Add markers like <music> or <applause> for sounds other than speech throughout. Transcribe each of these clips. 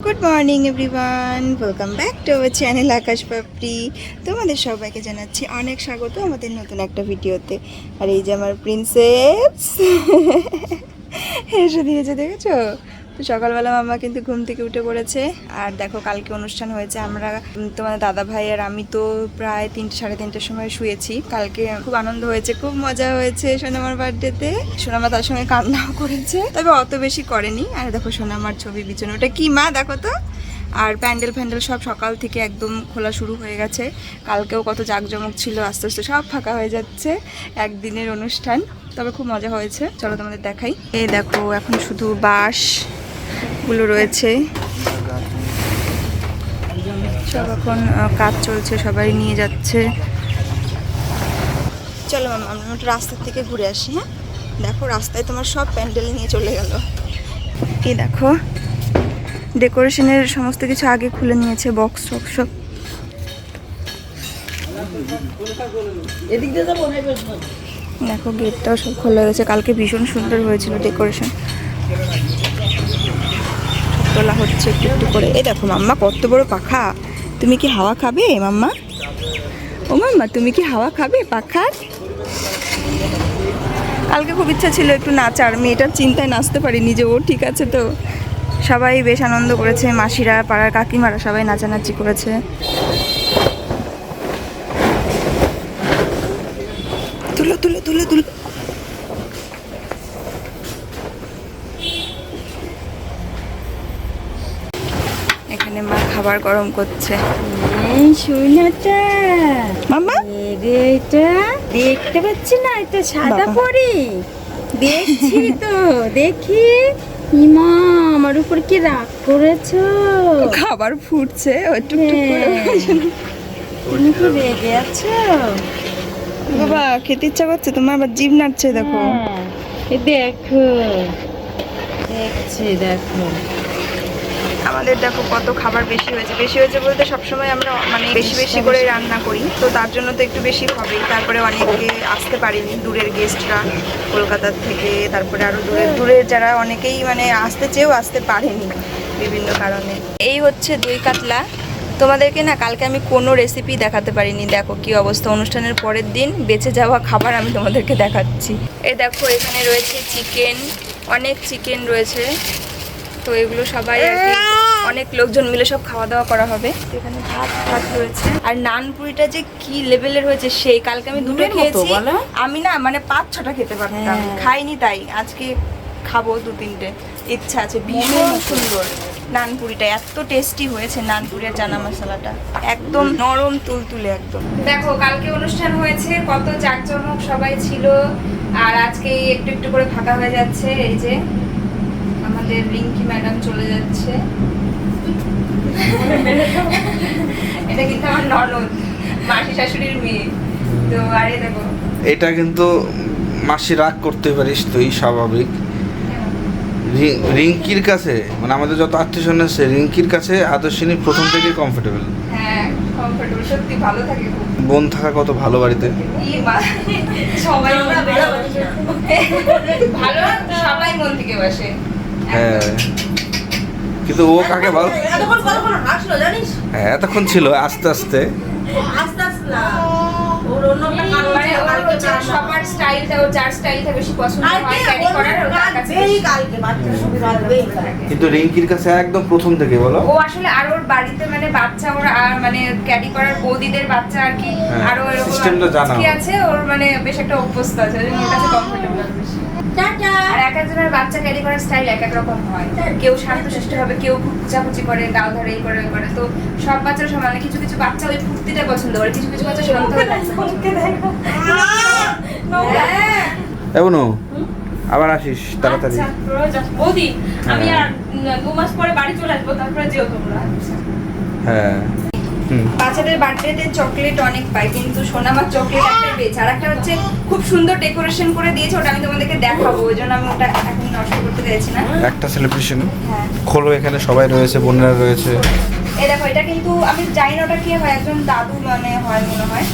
Good morning everyone welcome back to our channel Akash Papri তোমাদের সবাইকে জানাচ্ছি অনেক স্বাগত আমাদের নতুন একটা ভিডিওতে। আর এই যে আমার প্রিন্সেস <laughs> এসে দিয়েছে, দেখেছ? তো সকালবেলা মামা কিন্তু ঘুম থেকে উঠে পড়েছে। আর দেখো কালকে অনুষ্ঠান হয়েছে। আমরা উম, তোমাদের দাদা ভাই আর আমি তো প্রায় তিনটে সাড়ে তিনটের সময় শুয়েছি। কালকে খুব আনন্দ হয়েছে খুব মজা হয়েছে সোনামার বার্থডেতে। সোনামা তার সঙ্গে কান্নাও করেছে তবে অত বেশি করেনি। আর দেখো সোনামার ছবি পিছনে ওটা কি মা দেখো তো। আর প্যান্ডেল ফ্যান্ডেল সব সকাল থেকে একদম খোলা শুরু হয়ে গেছে। কালকেও কত জাঁকজমক ছিল আস্তে আস্তে সব ফাঁকা হয়ে যাচ্ছে একদিনের অনুষ্ঠান। তবে খুব মজা হয়েছে। চলো তোমাদের দেখাই। এই দেখো এখন শুধু বাঁশ। গুলো রয়েছে। সব এখন কাজ চলছে, সবাই নিয়ে যাচ্ছে। চলো মামা, আমরা একটু রাস্তার থেকে ঘুরে আসি হ্যাঁ? দেখো, রাস্তায় তোমার সব প্যান্ডেল নিয়ে চলে গেল। কি দেখো, ডেকোরেশনের সমস্ত কিছু আগে খুলে নিয়েছে, বক্স টক্স সব। দেখো, গেটটাও সব খোলা গেছে কালকে ভীষণ সুন্দর হয়েছিল ডেকোরেশন। তোলা হচ্ছে একটু একটু করে। এই দেখো মাম্মা, কত বড় পাখা। তুমি কি হাওয়া খাবে, মাম্মা? ও মাম্মা, তুমি কি হাওয়া খাবে পাখার কালকে খুব ইচ্ছা ছিল একটু নাচার, মেয়েটার চিন্তায় নাচতে পারিনি যে ও ঠিক আছে তো। সবাই বেশ আনন্দ করেছে, মাসিরা, পাড়ার কাকিমারা সবাই নাচানাচি করেছে তুলো তুলো তুলো তুলো এখানে মা খাবার গরম করছে। মাম্মা? এটা দেখতে পাচ্ছি না এটা সাদা। পরি। দেখছি তো দেখি। ইমা আমার উপর কি রাগ করেছ? খাবার ফুটছে করে হ্যাঁ। তুমি কি রেগে আছো? বাবা খেতে ইচ্ছা করছে তোমার আবার জিভ নাড়ছে দেখো। হ্যাঁ, দেখো। দেখছি দেখো। আমাদের দেখো কত খাবার বেশি হয়েছে। বেশি হয়েছে বলতে সবসময় আমরা মানে বেশি বেশি করে রান্না করি। তো তার জন্য তো একটু বেশি হবেই। তারপরে অনেকে আসতে পারেনি দূরের গেস্টরা কলকাতার থেকে। তারপরে আরও দূরের দূরের যারা অনেকেই মানে আসতে চেয়েও আসতে পারেনি বিভিন্ন কারণে। এই হচ্ছে দই কাতলা। তোমাদেরকে না কালকে আমি কোনো রেসিপি দেখাতে পারিনি। দেখো কি অবস্থা। অনুষ্ঠানের পরের দিন বেঁচে যাওয়া খাবার আমি তোমাদেরকে দেখাচ্ছি। এই দেখো, এখানে রয়েছে চিকেন অনেক চিকেন রয়েছে। তো এগুলো সবাই আর কি অনেক লোকজন মিলে সব খাওয়া দাওয়া করা হবে। এখানে ভাত ভাত রয়েছে। আর নানপুরিটা যে কি লেভেলের হয়েছে সেই কালকে আমি দুটো খেয়েছি। আমি না মানে পাঁচ ছটা খেতে পারতাম। হ্যাঁ। খাইনি তাই আজকে খাব দু তিনটে। ইচ্ছা আছে ভীষণ সুন্দর নানপুরিটা এত টেস্টি হয়েছে নানপুরি আর চানা মশলাটা। একদম নরম তুলতুলে একদম। দেখো কালকে অনুষ্ঠান হয়েছে কত জাঁকজমক সবাই ছিল। আর আজকে একটু একটু করে ফাঁকা হয়ে যাচ্ছে। এই যে আমাদের রিঙ্কি ম্যাডাম চলে যাচ্ছে। এটা কিন্তু আমার ননদ মাসি শাশুড়ির মেয়ে। তো আরে দেখো। এটা কিন্তু মাসি রাগ করতে পারিস তুই স্বাভাবিক। রিঙ্কির কাছে মানে আমাদের যত আত্মীয় স্বজন আছে রিঙ্কির কাছে আদর্শিনী প্রথম থেকেই কমফোর্টেবল হ্যাঁ কমফোর্টেবল সত্যি ভালো থাকে বোন থাকা কত ভালো বাড়িতে? সবাই ভালো সবাই মন থেকে বসে। হ্যাঁ। কিন্তু ও কাকে বল এতক্ষণ কতক্ষণ হাসলো জানিস? হ্যাঁ এতক্ষণ ছিল আস্তে আস্তে। মানে হয়। কিন্তু রিঙ্কির কাছে একদম প্রথম থেকে বলো। ও আসলে আর ওর বাড়িতে মানে বাচ্চা ওর আর মানে ক্যারি করার বৌদিদের বাচ্চা আর কি হ্যাঁ, আরও এরকম systemটা জানা কি আছে ওর মানে বেশ একটা অভ্যস্ত আছে ওর কাছে কমফোর্টেবল বেশি। আর এক একজনের বাচ্চা ক্যারি করার স্টাইল এক এক রকম হয়। কেউ শান্তশিষ্ট হবে কেউ খুব খুচাখুচি করে গাল ধরে এই করে ওই করে। তো সব বাচ্চারা সমান কিছু কিছু বাচ্চা ওই ফুর্তিটা পছন্দ করে কিছু কিছু বাচ্চা শান্ত হয়ে। আবার আসিস তাড়াতাড়ি। আচ্ছা। বৌদি আমি হ্যাঁ। আর দু মাস পরে বাড়ি চলে আসব তারপরে যেও তোমরা। হ্যাঁ। বাচ্চাদের বার্থডেতে চকলেট অনেক পাই কিন্তু সোনামার চকলেট একটা পেয়েছে। আর একটা হচ্ছে খুব সুন্দর ডেকোরেশন করে দিয়েছে ওটা আমি তোমাদেরকে দেখাবো ওই জন্য আমি ওটা এখন নষ্ট করতে চাইছি না। একটা সেলিব্রেশন হ্যাঁ। খোলো এখানে সবাই রয়েছে বোনেরা রয়েছে। এই দেখো এটা কিন্তু আমি জানি না ওটা কি হয় একজন দাদু মানে হয় মনে হয়।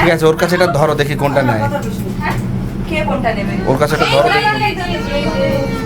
ঠিক আছে ওর কাছে এটা ধরো দেখি কোনটা নেয়। হ্যাঁ? কে কোনটা নেবে? ওর কাছে একটা ধরো। দেখি।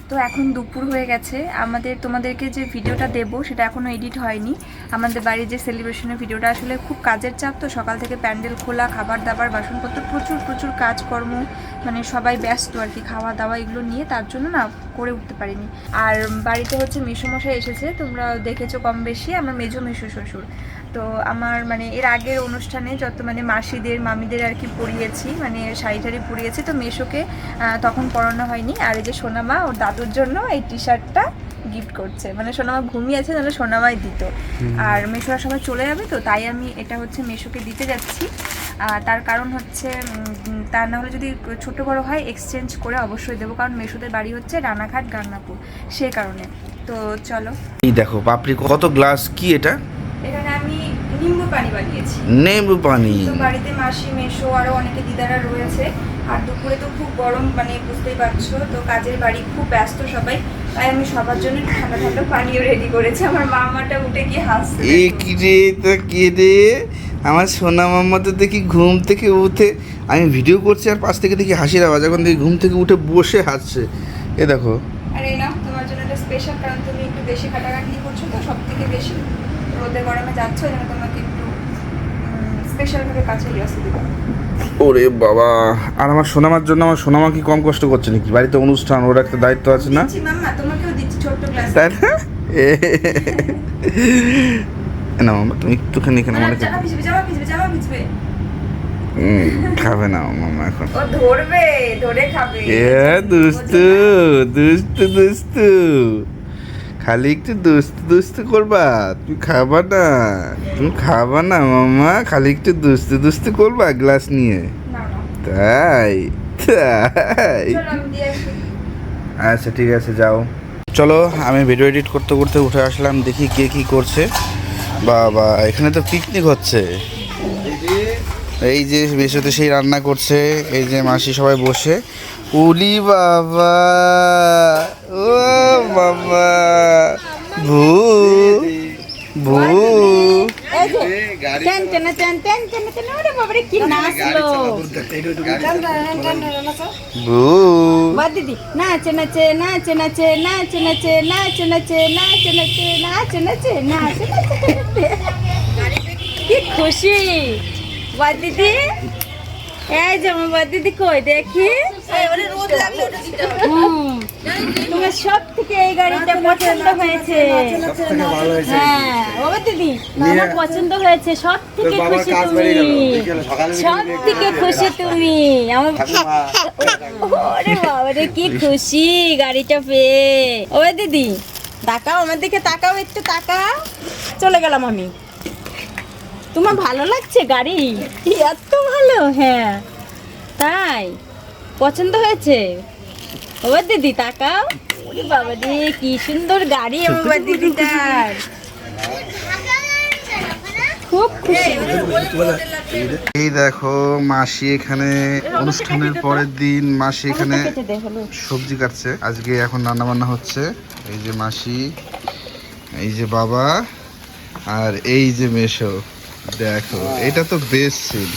তো এখন দুপুর হয়ে গেছে। আমাদের, তোমাদেরকে যে ভিডিওটা দেবো, সেটা এখনও এডিট হয়নি। আমাদের বাড়ির যে সেলিব্রেশনের ভিডিওটা, আসলে খুব কাজের চাপ তো, সকাল থেকে প্যান্ডেল খোলা, খাবার দাবার, বাসনপত্র, প্রচুর প্রচুর কাজকর্ম মানে সবাই ব্যস্ত আর কি, খাওয়া দাওয়া এগুলো নিয়ে, তার জন্য না করে উঠতে পারিনি। আর বাড়িতে হচ্ছে মেসোমশাই এসেছে, তোমরা দেখেছ কম বেশি, আমার মেজো মেসো শ্বশুর। তো আমার মানে এর আগের অনুষ্ঠানে যত মানে মাসিদের, মামিদের আর কি পরিয়েছি মানে শাড়ি টাড়ি পরিয়েছি, তো মেশোকে তখন পরানো হয়নি। আর এই যে সোনামা, ওর দাদুর জন্য এই টি শার্টটা গিফট করছে। মানে সোনামা ঘুমিয়ে আছে তাহলে সোনামাই দিত। আর মেশোরা সবাই চলে যাবে তো তাই আমি এটা হচ্ছে মেশোকে দিতে যাচ্ছি। তার কারণ হচ্ছে তা না হলে যদি ছোট বড় হয় এক্সচেঞ্জ করে অবশ্যই দেবো। কারণ মেশোদের বাড়ি হচ্ছে রানাঘাট গান্নাপুর সে কারণে। তো চলো। এই দেখো পাপড়ি কত গ্লাস কি এটা? এখানে আমি নিম্বু পানি বানিয়েছি। নেবু পানি। তো বাড়িতে মাসি মেশো আরও অনেকে দিদারা রয়েছে। আর দুপুরে তো খুব গরম মানে বুঝতেই পারছ? তো কাজের বাড়ি খুব ব্যস্ত সবাই তাই আমি সবার জন্য ঠান্ডা ঠান্ডা পানিও রেডি করেছি। আমার মামাটা উঠে গিয়ে হাসছে। এ কি রে তা কে রে? আমার সোনা মাম্মা তো দেখি ঘুম থেকে উঠে আমি ভিডিও করছি আর পাশ থেকে দেখি হাসির আওয়াজ। এখন দেখি ঘুম থেকে উঠে বসে হাসছে। এ দেখো। আর না তোমার জন্য একটা স্পেশাল কারণ তুমি একটু বেশি খাটাখাটি করছ তো সব থেকে বেশি। রোদে গরমে যাচ্ছ জন্য তোমাকে একটু স্পেশাল ভাবে কাছে নিয়ে আসতে দেবো ওরে বাবা আর আমার সোনামার জন্য আমার সোনামা কি কম কষ্ট করছে নাকি? বাড়িতে অনুষ্ঠান ওর একটা দায়িত্ব আছে না? তাই না? মামা তুমি একটুখানি এখানে মনে খাবে না মামা এখন। ধরবে ধরে খাবে। এ দুস্তু দুস্তু দুস্তু খালি একটু দুস্তু দুস্তু করবা তুমি খাবা না তুমি খাবা না মামা খালি একটু দুস্তু দুস্তু করবা গ্লাস নিয়ে তাই তাই আচ্ছা ঠিক আছে যাও চলো আমি ভিডিও এডিট করতে করতে উঠে আসলাম দেখি কে কি করছে বাবা এখানে তো পিকনিক হচ্ছে এই যে বেশিতে সেই রান্না করছে এই যে মাসি সবাই বসে উলি বাবা ও বাবা ভু ভু భూ వద్దిది నాచె నచె నాచె నచె నాచె నచె నాచె నచె నాచె నచె నాచె నచె నాచె నచె কি খুশি বদিদি এই যেমন বদিদি কই দেখি তোমার সব থেকে এই গাড়িটা পছন্দ হয়েছে। হ্যাঁ বাবা দিদি আমার পছন্দ হয়েছে সব থেকে খুশি তুমি। সব থেকে খুশি তুমি। আমার ওরে বাবা রে কি খুশি গাড়িটা পেয়ে। ও দিদি তাকাও আমার দিকে তাকাও একটু তাকাও। চলে গেলাম আমি। তোমার ভালো লাগছে গাড়ি? এত ভালো? হ্যাঁ। তাই? পছন্দ হয়েছে? ও দিদি, তাকাও। ওরে বাবা রে, কি সুন্দর গাড়ি আমার দিদিটার। খুব এই দেখো, মাসি এখানে অনুষ্ঠানের পরের দিন মাসি এখানে দে সবজি কাটছে। আজকে এখন রান্না বান্না হচ্ছে। এই যে মাসি, এই যে বাবা, আর এই যে মেশো। দেখো, এটা তো বেস্ট সিন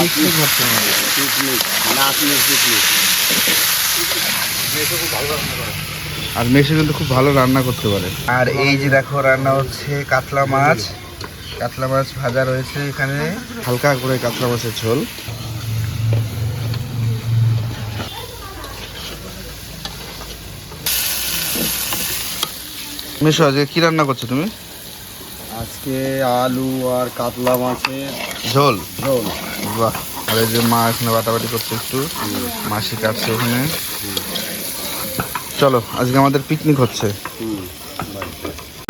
পিকনিক আর মেশো কিন্তু খুব ভালো রান্না করতে পারে। আর এই যে দেখো রান্না হচ্ছে কাতলা মাছ। কাতলা মাছ ভাজা রয়েছে এখানে। হালকা করে কাতলা মাছের ঝোল। মিশো আজকে কি রান্না করছ তুমি? আজকে আলু আর কাতলা মাছের ঝোল। ঝোল। বাহ আর এই যে মা এখানে বাটাবাটি করছে একটু, মাসি কাটছে ওখানে। চলো, আজকে আমাদের পিকনিক হচ্ছে।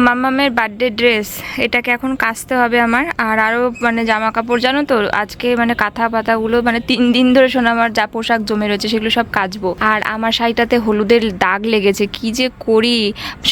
মাম্মামের বার্থডে ড্রেস এটাকে এখন কাচতে হবে আমার। আর আরও মানে জামা কাপড় জানো তো? আজকে মানে কাঁথা পাতাগুলো মানে তিন দিন ধরে শোনা, আমার যা পোশাক জমে রয়েছে সেগুলো সব কাচবো। আর আমার শাড়িটাতে হলুদের দাগ লেগেছে, কি যে করি?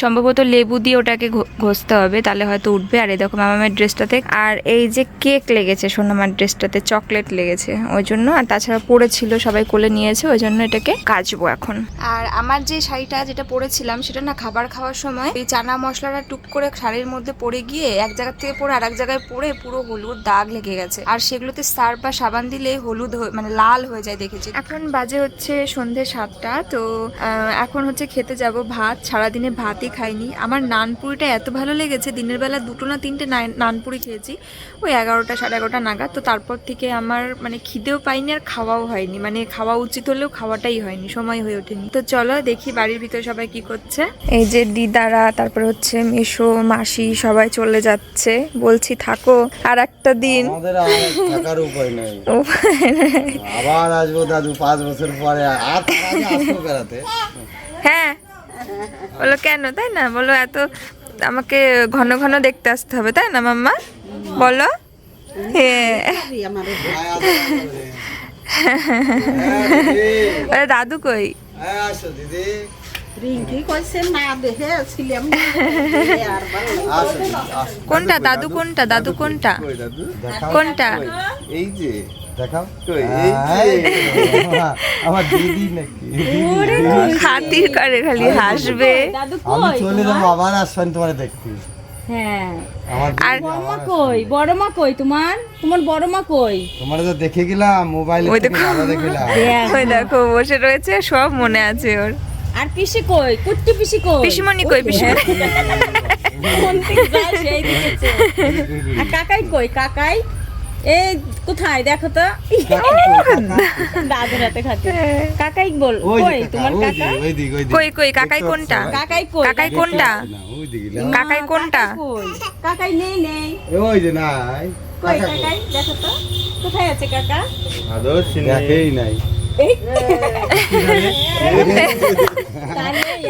সম্ভবত লেবু দিয়ে ওটাকে ঘষতে হবে, তাহলে হয়তো উঠবে। আর দেখো মামামের ড্রেসটাতে আর এই যে কেক লেগেছে সোনামার ড্রেসটাতে চকলেট লেগেছে, ওই জন্য। আর তাছাড়া পড়েছিল, সবাই কোলে নিয়েছে, ওই জন্য এটাকে কাচবো এখন। আর আমার যে শাড়িটা যেটা পরেছিলাম, সেটা না খাবার খাওয়ার সময় এই চানা মশলাটা টুক করে শাড়ির মধ্যে পড়ে গিয়ে এক জায়গা থেকে পরে আর এক জায়গায় পড়ে পুরো হলুদ দাগ লেগে গেছে। আর সেগুলোতে সার্ফ বা সাবান দিলে হলুদ হয়ে- মানে লাল হয়ে যায় দেখেছি। এখন বাজে হচ্ছে সন্ধে সাতটা তো এখন হচ্ছে খেতে যাব ভাত। সারাদিনে ভাতই খাইনি। আমার নানপুরিটা এত ভালো লেগেছে দিনের বেলা দুটো না তিনটে নাই- নানপুরি খেয়েছি। ওই এগারোটা সাড়ে এগারোটা নাগাদ। তো তারপর থেকে আমার মানে খিদেও পাইনি আর খাওয়াও হয়নি। মানে খাওয়া উচিত হলেও খাওয়াটাই হয়নি সময় হয়ে ওঠেনি। তো চলো দেখি বাড়ির ভিতরে সবাই কি করছে। এই যে দিদারা তারপর হচ্ছে মেশো মাসি সবাই চলে যাচ্ছে। বলছি থাকো আর একটা দিন। আমাদের থাকার <laughs> উপায় নেই। আবার আসব দাদু পাঁচ বছর পরে। আর আসব বেড়াতে। হ্যাঁ। বলো কেন? তাই না? বলো এত আমাকে ঘন ঘন দেখতে আসতে হবে তাই না মাম্মা? বলো। হ্যাঁ। ওরে দাদু। কই? হ্যাঁ দিদি। কোনটা দাদু কোনটা দাদু কোনটা? কোনটা? এই যে দেখাও। কই, এই এই যে। আমার দিদি নাকি? খাতির করে খালি হাসবে। আমি চলে যাব আবার আসবেন তোমার দেখতে। হ্যাঁ। আর কই বড় মা কই? তোমার? তোমার বড় মা কই? তোমার তো দেখে গেলাম মোবাইল ওই। ওই দেখো বসে রয়েছে সব মনে আছে ওর। আর পিসি কই? কুট্টি পিসি কই? পিসিমণি কই পিসিমণি? চোখ। আর কাকাই কই? কাকাই? এই কোথায়? দেখো তো। দাদুর হাতে খাতে কাকাই বল কই? তোমার কাকা। কই কই কাকাই কোনটা? কাকাই কই? কাকাই কোনটা। কাকাই কোনটা? কই? কাকাই নেই নেই। ওই যে নাই। কই কাকাই? দেখো তো। কোথায় আছে কাকা? দেখেই নাই।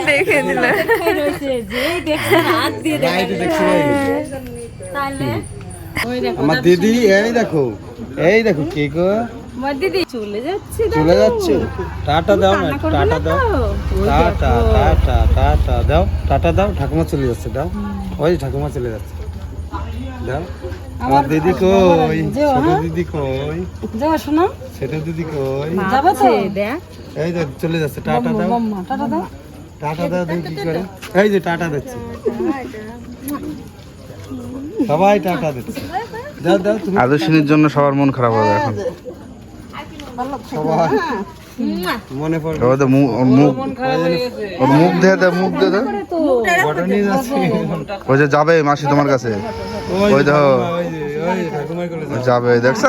দেখে দিল আমার দিদি, এই দেখো এই দেখো, কে গো? চলে যাচ্ছে। চলে যাচ্ছ টাটা দাও টাটা দাও। টাটা। টাটা টাটা, দাও। টাটা দাও, ঠাকুমা চলে যাচ্ছে, দাও। ওই ঠাকুমা চলে যাচ্ছে। দাও। আমার দিদি কই? ছোট দিদি কই? যাও শোনো। ছোট দিদি কই? যাব তো। দেখ। এই চলে যাচ্ছে টাটা দাও। টাটা দাও। টাটা দাও তুমি কি করে। এই যে টাটা দিচ্ছে। সবাই টাটা দিচ্ছে। দাও দাও তুমি আদর্শিনীর জন্য সবার মন খারাপ হবে এখন। সবাই। মনে ওর মুখ ওর মুখ দিয়ে দে মুখ দিয়ে দে ওই যে যাবে মাসি তোমার কাছে। ওই দেখো। যাবে। দেখছ।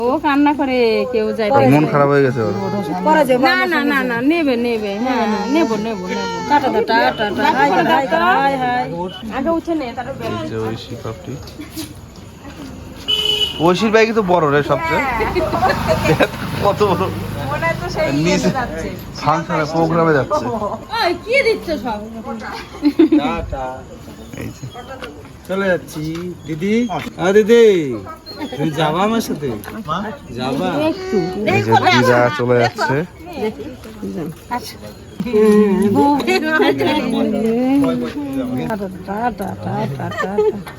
ও কান্না করে কেউ যায় মন খারাপ হয়ে গেছে ওর। না না না না নেবে নেবে হ্যাঁ। নেব নেব tata tata tata hi hi আগে উঠে নে তারপর ঐশীর বাইকে তো বড় রে সবচেয়ে। কত বড়? নিচে ফাংশনে প্রোগ্রামে যাচ্ছে। কি দিচ্ছ সব? চলে যাচ্ছি। দিদি? আ দিদি। তুমি যাবা আমার সাথে? যাবা। চলে যাচ্ছে।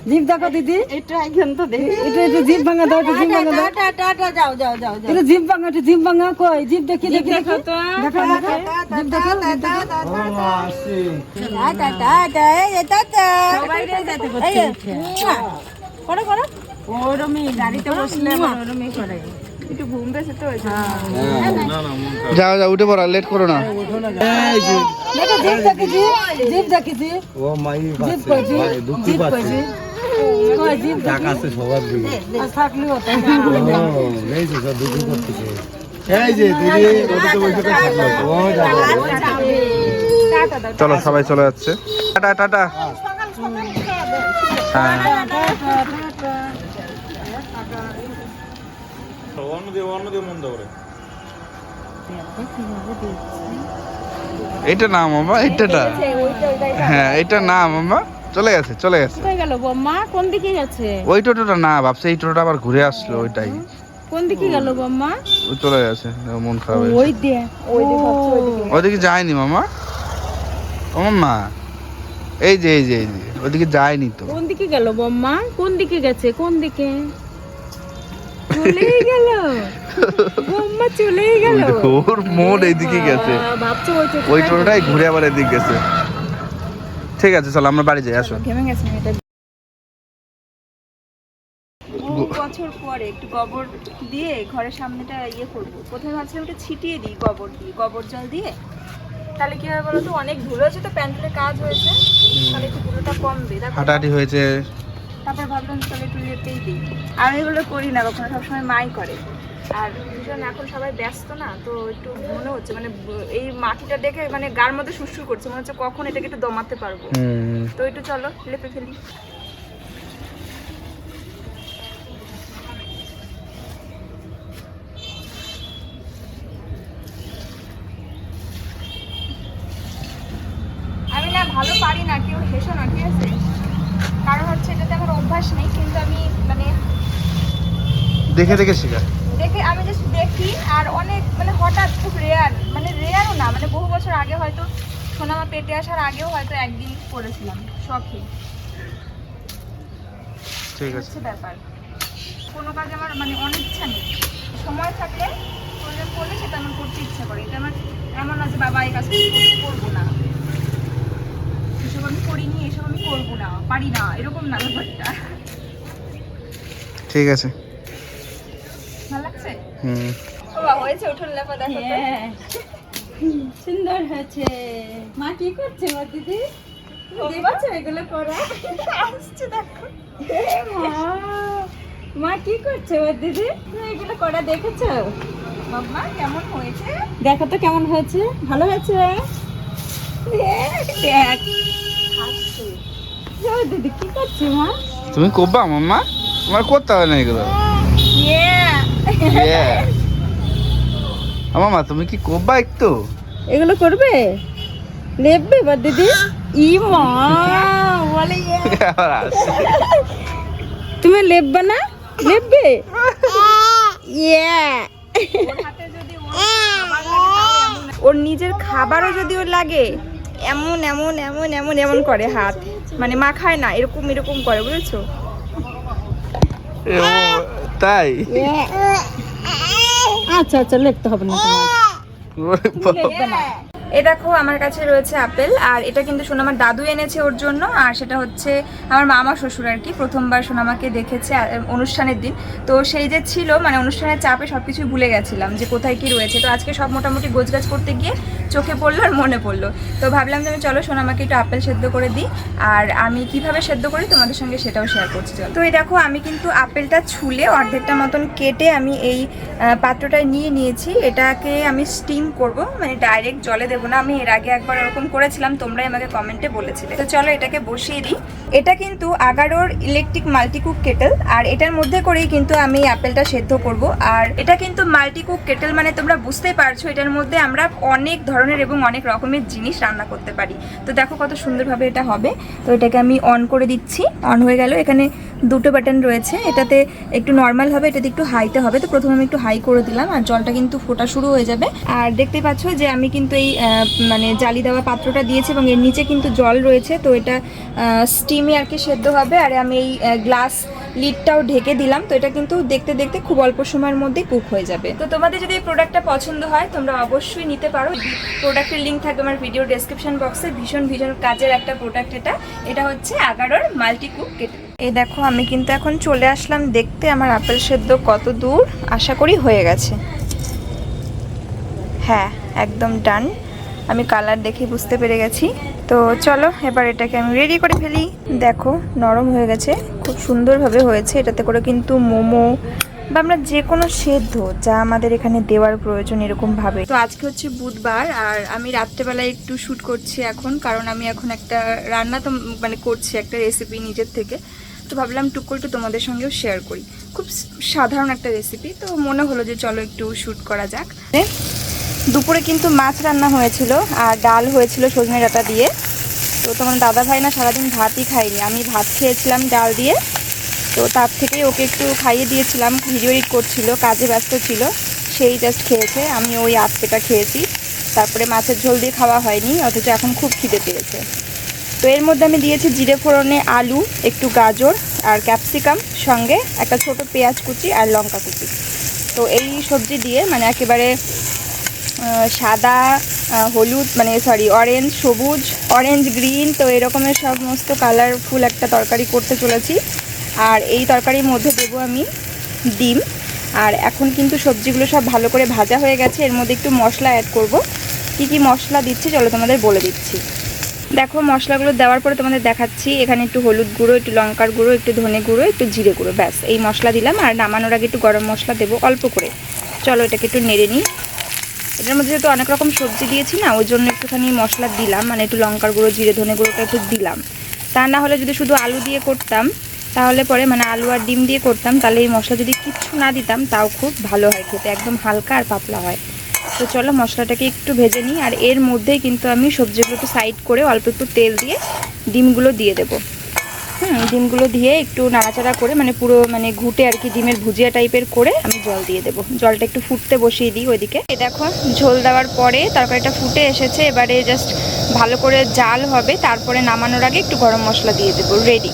জিভ দেখো দিদি। এটা একজন তো দেখি এটা একটু জিভ ভাঙা দাও একটু জিভ ভাঙা দাও। টাটা যাও যাও যাও যাও এটা জিভ ভাঙা একটু জিভ ভাঙা। কই? জিভ দেখি দেখি দেখো। তো দেখো দেখো। জিভ দেখো জিভ দেখো। ও মা, আসছি টাটা টাটা এই টাটা সবাই রে যেতে করছে করো করো। ওরমই গাড়িতে বসলে ওরমই করে। একটু ঘুম পেয়েছে তো যাও যাও উঠে পড়া লেট করো না ও মাই দুঃখ পাচ্ছে টাকা আছে সবার দিকে দুঃখ করতেছে এই যে দিদি চলো সবাই চলে যাচ্ছে টাটা টাটা হ্যাঁ এটা না মামা এটা না হ্যাঁ এটা না মামা চলে গেছে চলে গেছে। কোথায় গেল বম্মা কোন দিকে গেছে? ওই টোটোটা না ভাবছে এই টোটোটা আবার ঘুরে আসলো ওইটাই। কোন দিকে গেল বম্মা ওই চলে গেছে মন খারাপ ওই দিয়ে ওই ওইদিকে যায়নি মামা। ও মামা এই যে এই যে এই যে ওইদিকে যায়নি তো। কোন দিকে গেল বম্মা কোন দিকে গেছে? কোন দিকে? চলেই গেল। বম্মা চলেই <laughs> গেল। ওর মন এইদিকে গেছে। ভাবছ ওই টোটো টোটোটাই ঘুরে আবার এদিকে গেছে। ঠিক আছে চলো আমরা বাড়ি যাই আসো। ঘেমে গেছে মেয়েটা। বছর পরে একটু গোবর দিয়ে ঘরের সামনেটা ইয়ে করব। প্রথমে ভাবছিলাম একটু ছিটিয়ে দিই গোবর দিয়ে গোবর জল দিয়ে। তাহলে কি হবে বলো তো অনেক ধুলো আছে তো প্যান্টের কাজ হয়েছে। তাহলে একটু ধুলোটা কমবে। হাঁটাহাঁটি হয়েছে। তারপর ভাবলাম তাহলে একটু ইয়েতেই দিই। আমি এগুলো করি না কখনো সবসময় মাই করে। আর ভীষণ এখন সবাই ব্যস্ত না তো একটু মনে হচ্ছে মানে এই মাটিটা দেখে মানে গার মধ্যে সুরসুর করছে মনে হচ্ছে কখন এটাকে একটু দমাতে পারব। তো একটু চলো লেপে ফেলি। আমি না ভালো পারি না কেউ হেসো না ঠিক আছে? কারণ হচ্ছে এটাতে আমার অভ্যাস নেই কিন্তু আমি মানে দেখে দেখে শেখা দেখে আমি জাস্ট দেখি আর অনেক মানে হঠাৎ খুব রেয়ার মানে রেয়ারও না মানে বহু বছর আগে হয়তো সোনামা পেটে আসার আগেও হয়তো একদিন করেছিলাম শখে। ঠিক আছে। ব্যাপার। কোনো কাজ আমার মানে অনেক ইচ্ছা নেই। সময় থাকলে প্রয়োজন পড়লে সেটা আমার করতে ইচ্ছা করে। এটা আমার এমন যে বাবা এই আমি করব না। এসব আমি করিনি এসব আমি করব না পারি না এরকম না ব্যাপারটা। ঠিক আছে। ভালো লাগছে? হুম। ও বাবা, হয়েছে উঠোন লেপা দেখো। হ্যাঁ। সুন্দর হয়েছে। মা কি করছে মা দিদি? দেখছ এগুলো করা আসছে দেখো। এ মা, মা কি করছে ওর দিদি? তুমি এগুলো করা দেখেছ? বাবা কেমন হয়েছে? দেখো তো কেমন হয়েছে। ভালো হয়েছে? দেখ, দেখ। দিদি কি করছে মা? তুমি করবা মাম্মা? তোমার করতে হবে না এগুলো? মামা তুমি কি করবা একটু? এগুলো করবে? লেপবে বা দিদি? ই মা বলে। <laughs> তুমি লেপবে না? লেপবে? ইয়া ওর নিজের খাবারও যদি ওর লাগে এমন এমন এমন এমন এমন করে হাত। মানে মা খায় না এরকম এরকম করে বুঝেছ? তাই? আচ্ছা আচ্ছা লিখতে হবে না। এ দেখো, আমার কাছে রয়েছে আপেল, আর এটা কিন্তু সোনামার দাদু এনেছে ওর জন্য, আর সেটা হচ্ছে আমার মামা শ্বশুর আর কি। প্রথমবার সোনামাকে দেখেছে অনুষ্ঠানের দিন। তো সেই যে ছিল মানে অনুষ্ঠানের চাপে সব কিছুই ভুলে গেছিলাম যে কোথায় কি রয়েছে। তো আজকে সব মোটামুটি গোছগাছ করতে গিয়ে চোখে পড়ল আর মনে পড়ল। তো ভাবলাম যে আমি চলো সোনামাকে একটু আপেল সেদ্ধ করে দিই, আর আমি কীভাবে সেদ্ধ করি তোমাদের সঙ্গে সেটাও শেয়ার করছি। তো এই দেখো, আমি কিন্তু আপেলটা ছুলে অর্ধেকটা মতন কেটে আমি এই পাত্রটায় নিয়ে নিয়েছি। এটাকে আমি স্টিম করব মানে ডাইরেক্ট জলে দেবো না, আমি এর আগে একবার ওরকম করেছিলাম, তোমরাই আমাকে কমেন্টে বলেছিলে। তো চলো এটাকে বসিয়ে দিই। এটা কিন্তু আগারোর ইলেকট্রিক মাল্টিকুক কেটেল আর এটার মধ্যে করেই কিন্তু আমি আপেলটা সেদ্ধ করব। আর এটা কিন্তু মাল্টিকুক কেটেল মানে তোমরা বুঝতেই পারছ, এটার মধ্যে আমরা অনেক ধরনের এবং অনেক রকমের জিনিস রান্না করতে পারি। তো দেখো কত সুন্দরভাবে এটা হবে। তো এটাকে আমি অন করে দিচ্ছি। অন হয়ে গেল। এখানে দুটো বাটন রয়েছে। এটাতে একটু নর্মাল হবে, এটাতে একটু হাইতে হবে। তো প্রথমে আমি একটু হাই করে দিলাম আর জলটা কিন্তু ফোটা শুরু হয়ে যাবে। আর দেখতে পাচ্ছ যে আমি কিন্তু এই মানে জালি দেওয়া পাত্রটা দিয়েছি এবং এর নিচে কিন্তু জল রয়েছে। তো এটা স্টিমে আর কি সেদ্ধ হবে। আর আমি এই গ্লাস লিডটাও ঢেকে দিলাম। তো এটা কিন্তু দেখতে দেখতে খুব অল্প সময়ের মধ্যেই কুক হয়ে যাবে। তো তোমাদের যদি এই প্রোডাক্টটা পছন্দ হয়, তোমরা অবশ্যই নিতে পারো। প্রোডাক্টের লিঙ্ক থাকবে আমার ভিডিও ডেসক্রিপশন বক্সে ভীষণ ভীষণ কাজের একটা প্রোডাক্ট এটা। এটা হচ্ছে আগারোর মাল্টি কুক কেটে এই দেখো, আমি কিন্তু এখন চলে আসলাম দেখতে। আমার আপেল সেদ্ধ কত দূর? আশা করি হয়ে গেছে। হ্যাঁ একদম ডান আমি কালার দেখে বুঝতে পেরে গেছি। তো চলো, এবার এটাকে আমি রেডি করে ফেলি। দেখো, নরম হয়ে গেছে। খুব সুন্দরভাবে হয়েছে। এটাতে করে কিন্তু মোমো বা আমরা যে কোনো সেদ্ধ যা আমাদের এখানে দেওয়ার প্রয়োজন এরকম ভাবে তো আজকে হচ্ছে বুধবার আর আমি রাত্রেবেলায় একটু শ্যুট করছি এখন, কারণ আমি এখন একটা রান্না তো মানে করছি, একটা রেসিপি নিজের থেকে। তো ভাবলাম টুক একটু তোমাদের সঙ্গেও শেয়ার করি। খুব সাধারণ একটা রেসিপি তো মনে হলো যে চলো একটু শ্যুট করা যাক। দুপুরে কিন্তু মাছ রান্না হয়েছিল আর ডাল হয়েছিল সজনে ডাটা দিয়ে। তো তোমার দাদা ভাই না সারাদিন ভাতই খাইনি আমি ভাত খেয়েছিলাম ডাল দিয়ে। তো তার থেকে ওকে একটু খাইয়ে দিয়েছিলাম, ভিডিও এডিট করছিল, কাজে ব্যস্ত ছিল, সেই জাস্ট খেয়েছে, আমি ওই আট খেয়েছি। তারপরে মাছের ঝোল দিয়ে খাওয়া হয়নি, অথচ এখন খুব খিদে পেয়েছে। তো এর মধ্যে আমি দিয়েছি জিরে ফোড়নে আলু, একটু গাজর আর ক্যাপসিকাম, সঙ্গে একটা ছোট পেঁয়াজ কুচি আর লঙ্কা কুচি। তো এই সবজি দিয়ে মানে একেবারে সাদা হলুদ মানে সরি অরেঞ্জ সবুজ অরেঞ্জ গ্রিন তো এরকমের সমস্ত কালারফুল একটা তরকারি করতে চলেছি। আর এই তরকারির মধ্যে দেবো আমি ডিম। আর এখন কিন্তু সবজিগুলো সব ভালো করে ভাজা হয়ে গেছে। এর মধ্যে একটু মশলা অ্যাড করব। কি কি মশলা দিচ্ছি চলো তোমাদের বলে দিচ্ছি। দেখো মশলাগুলো দেওয়ার পরে তোমাদের দেখাচ্ছি। এখানে একটু হলুদ গুঁড়ো, একটু লঙ্কার গুঁড়ো, একটু ধনে গুঁড়ো, একটু জিরে গুঁড়ো, ব্যাস। এই মশলা দিলাম। আর নামানোর আগে একটু গরম মশলা দেবো অল্প করে। চলো এটাকে একটু নেড়ে নিই। এটার মধ্যে যেহেতু অনেক রকম সবজি দিয়েছি না, ওই জন্য একটুখানি মশলা দিলাম। মানে একটু লঙ্কার গুঁড়ো, জিরে, ধনে গুঁড়োটা একটু দিলাম। তা না হলে যদি শুধু আলু দিয়ে করতাম তাহলে পরে মানে আলু আর ডিম দিয়ে করতাম, তাহলে এই মশলা যদি কিচ্ছু না দিতাম, তাও খুব ভালো হয় খেতে, একদম হালকা আর পাতলা হয়। তো চলো মশলাটাকে একটু ভেজে নিই, আর এর মধ্যেই কিন্তু আমি সবজিগুলো একটু সাইড করে অল্প একটু তেল দিয়ে ডিমগুলো দিয়ে দেবো। হুম, ডিমগুলো দিয়ে একটু নাড়াচাড়া করে মানে পুরো মানে ঘুটে আর কি ডিমের ভুজিয়া টাইপের করে আমি জল দিয়ে দেবো। জলটা একটু ফুটতে বসিয়ে দিই ওইদিকে। দেখো, ঝোল দেওয়ার পরে তরকারিটা ফুটে এসেছে, এবারে জাস্ট ভালো করে জাল হবে, তারপরে নামানোর আগে একটু গরম মশলা দিয়ে দেবো রেডি